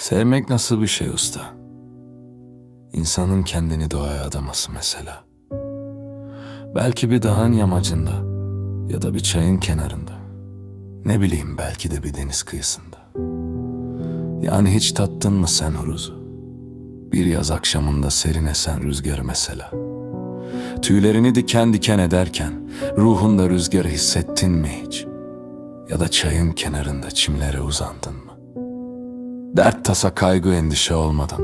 Sevmek nasıl bir şey usta? İnsanın kendini doğaya adaması mesela. Belki bir dağın yamacında ya da bir çayın kenarında. Ne bileyim belki de bir deniz kıyısında. Yani hiç tattın mı sen huruzu? Bir yaz akşamında serin esen rüzgarı mesela. Tüylerini diken diken ederken ruhunda rüzgarı hissettin mi hiç? Ya da çayın kenarında çimlere uzandın mı? Dert tasa kaygı endişe olmadan,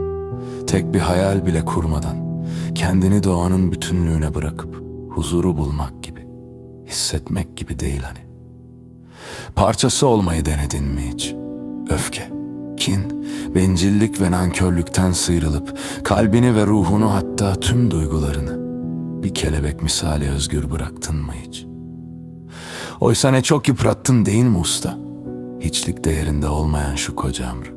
tek bir hayal bile kurmadan, kendini doğanın bütünlüğüne bırakıp huzuru bulmak gibi, hissetmek gibi değil hani. Parçası olmayı denedin mi hiç? Öfke, kin, bencillik ve nankörlükten sıyrılıp kalbini ve ruhunu hatta tüm duygularını bir kelebek misali özgür bıraktın mı hiç? Oysa ne çok yıprattın değil mi usta? Hiçlik değerinde olmayan şu koca ömrü.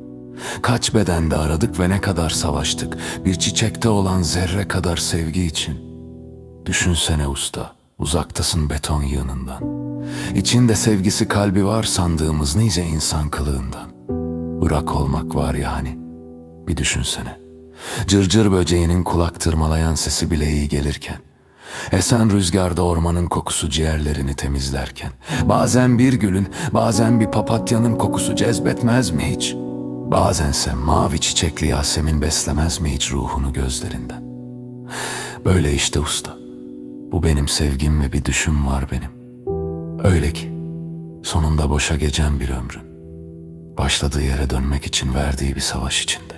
Kaç bedende aradık ve ne kadar savaştık bir çiçekte olan zerre kadar sevgi için. Düşünsene usta, uzaktasın beton yığınından. İçinde sevgisi kalbi var sandığımız nice insan kılığından. Bırak olmak var ya hani, bir düşünsene. Cırcır böceğinin kulak tırmalayan sesi bile iyi gelirken. Esen rüzgarda ormanın kokusu ciğerlerini temizlerken. Bazen bir gülün, bazen bir papatyanın kokusu cezbetmez mi hiç? Bazense mavi çiçekli Yasemin beslemez mi hiç ruhunu gözlerinden? Böyle işte usta. Bu benim sevgim ve bir düşüm var benim. Öyle ki sonunda boşa geçen bir ömrün. Başladığı yere dönmek için verdiği bir savaş içinde.